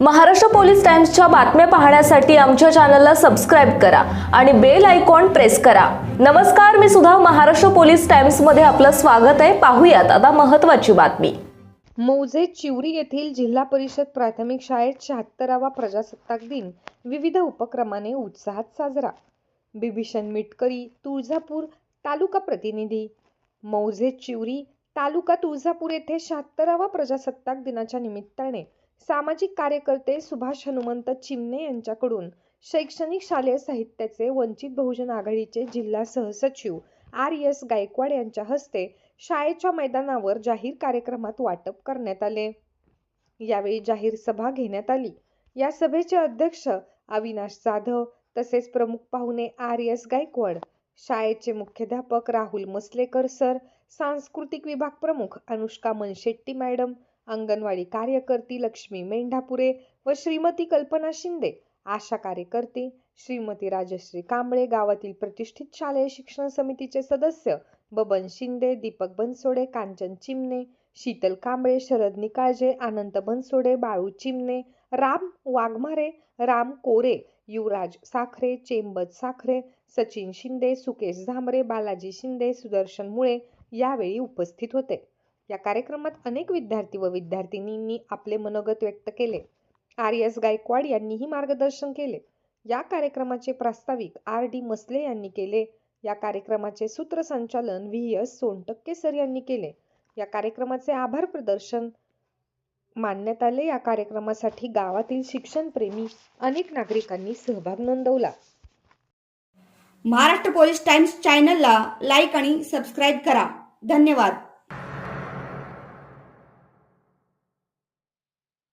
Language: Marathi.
महाराष्ट्र पोलीस टाइम्सच्या बातम्या पाहण्यासाठी आमच्या चॅनलला सबस्क्राईब करा आणि बेल आयकॉन प्रेस करा. नमस्कार मी सुद्धा महाराष्ट्र पोलीस टाइम्समध्ये आपलं स्वागत आहे. पाहूयात आता महत्त्वाची बातमी. मौजे चिवरी येथील जिल्हा परिषद प्राथमिक शाळेत शहात्तरावा प्रजासत्ताक दिन. विविध उपक्रमाने उत्साहात साजरा. बिभीषण मिटकरी तुळजापूर तालुका प्रतिनिधी. मौजे चिवरी तालुका तुळजापूर येथे शहात्तरावा प्रजासत्ताक दिनाच्या निमित्ताने सामाजिक कार्यकर्ते सुभाष हनुमंत चिमणे यांच्याकडून शैक्षणिक शालेय साहित्याचे वंचित बहुजन आघाडीचे जिल्हा सहसचिव आर एस गायकवाड यांच्या हस्ते शाळेच्या मैदानावर जाहीर कार्यक्रमात वाटप करण्यात आले. यावेळी जाहीर सभा घेण्यात आली. या सभेचे अध्यक्ष अविनाश जाधव तसेच प्रमुख पाहुणे आर एस गायकवाड शाळेचे मुख्याध्यापक राहुल मसलेकर सर सांस्कृतिक विभाग प्रमुख अनुष्का मनशेट्टी मॅडम अंगणवाडी कार्यकर्ती लक्ष्मी मेंढापुरे व श्रीमती कल्पना शिंदे आशा कार्यकर्ती श्रीमती राजश्री कांबळे गावातील प्रतिष्ठित शालेय शिक्षण समितीचे सदस्य बबन शिंदे दीपक बनसोडे कांचन चिमणे शीतल कांबळे शरद निकाळजे अनंत बनसोडे बाळू चिमणे राम वाघमारे राम कोरे युवराज साखरे चेंबत साखरे सचिन शिंदे सुकेश झांबरे बालाजी शिंदे सुदर्शन मुळे यावेळी उपस्थित होते. या कार्यक्रमात अनेक विद्यार्थी व विद्यार्थिनींनी आपले मनोगत व्यक्त केले. आर एस गायकवाड यांनीही मार्गदर्शन केले. या कार्यक्रमाचे प्रास्ताविक आर डी मसले यांनी केले. या कार्यक्रमाचे सूत्रसंचालन व्ही एस सोनटक्के सर यांनी केले. या कार्यक्रमाचे आभार प्रदर्शन मानण्यात आले. या कार्यक्रमासाठी गावातील शिक्षणप्रेमी अनेक नागरिकांनी सहभाग नोंदवला. महाराष्ट्र पोलीस टाइम्स चॅनलला लाईक आणि सबस्क्राईब करा. धन्यवाद.